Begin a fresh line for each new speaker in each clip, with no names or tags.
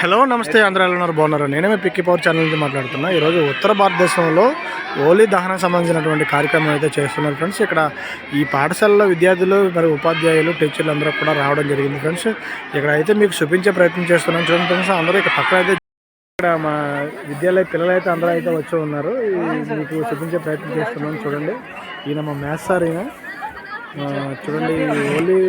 Hello నమస్తే. ఆంధ్రాలో ఉన్నారు? బాగున్నారు? నేనే మీ పిక్కి పవర్ ఛానల్ నుంచి మాట్లాడుతున్నా. ఈరోజు ఉత్తర భారతదేశంలో హోలీ దహనం సంబంధించినటువంటి కార్యక్రమం అయితే చేస్తున్నారు ఫ్రెండ్స్. ఇక్కడ ఈ పాఠశాలలో విద్యార్థులు మరి ఉపాధ్యాయులు టీచర్లు అందరూ కూడా రావడం జరిగింది ఫ్రెండ్స్. ఇక్కడ అయితే మీకు చూపించే ప్రయత్నం చేస్తున్నాం చూడండి ఫ్రెండ్స్. అందరూ ఇక్కడ పక్కన అయితే ఇక్కడ మా విద్యాలయ పిల్లలు అయితే అందరూ అయితే వచ్చి ఉన్నారు. మీకు చూపించే ప్రయత్నం చేస్తున్నాం చూడండి. ఈయన మా మ్యాథ్స్ సార్ ఈయన. చూడండి ఓన్లీ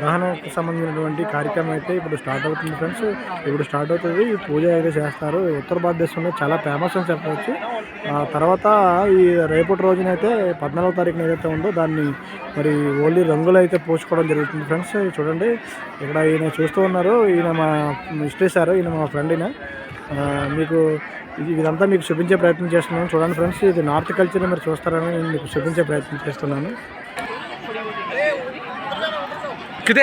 దహనకు సంబంధించినటువంటి కార్యక్రమం అయితే ఇప్పుడు స్టార్ట్ అవుతుంది ఫ్రెండ్స్. ఇప్పుడు స్టార్ట్ అవుతుంది ఈ పూజ అయితే చేస్తారు. ఉత్తర భారతదేశంలో చాలా ఫేమస్ అని చెప్పవచ్చు. తర్వాత ఈ రేపటి రోజునైతే పద్నాలుగో తారీఖున ఏదైతే ఉందో దాన్ని మరి ఓన్లీ రంగులు అయితే పోసుకోవడం జరుగుతుంది ఫ్రెండ్స్. చూడండి ఇక్కడ ఈయన చూస్తూ ఉన్నారు ఈయన మా హిస్టరీ సార్ ఈయన మా ఫ్రెండ్ ఈయన. మీకు ఇదంతా మీకు చూపించే ప్రయత్నం చేస్తున్నాను. చూడండి ఫ్రెండ్స్ ఇది నార్త్ కల్చర్ మీరు చూస్తారని నేను మీకు చూపించే ప్రయత్నం చేస్తున్నాను.
किती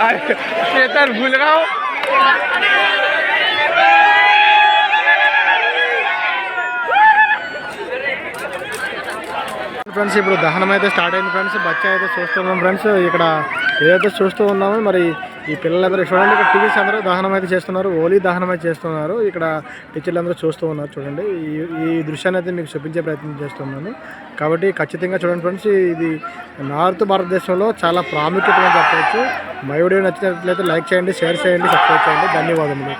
अरे तर भूल रहा हूँ
ఫ్రెండ్స్ ఇప్పుడు దహనం అయితే స్టార్ట్ అయింది ఫ్రెండ్స్ బచ్చ అయితే చూస్తున్నాం ఫ్రెండ్స్ ఇక్కడ ఏదైతే చూస్తూ ఉన్నామో మరి ఈ పిల్లలందరూ చూడండి ఇక్కడ టీచర్స్ అందరూ దహనం అయితే చేస్తున్నారు ఓలీ దహనం అయితే చేస్తున్నారు. ఇక్కడ టీచర్లు అందరూ చూస్తూ ఉన్నారు చూడండి. ఈ ఈ దృశ్యాన్ని అయితే మీకు చూపించే ప్రయత్నం చేస్తున్నాను. కాబట్టి ఖచ్చితంగా చూడండి ఫ్రెండ్స్ ఇది నార్త్ భారతదేశంలో చాలా ప్రాముఖ్యత అని చెప్పవచ్చు. మై వీడియో నచ్చినట్లయితే లైక్ చేయండి షేర్ చేయండి సబ్స్క్రైబ్ చేయండి. ధన్యవాదములు.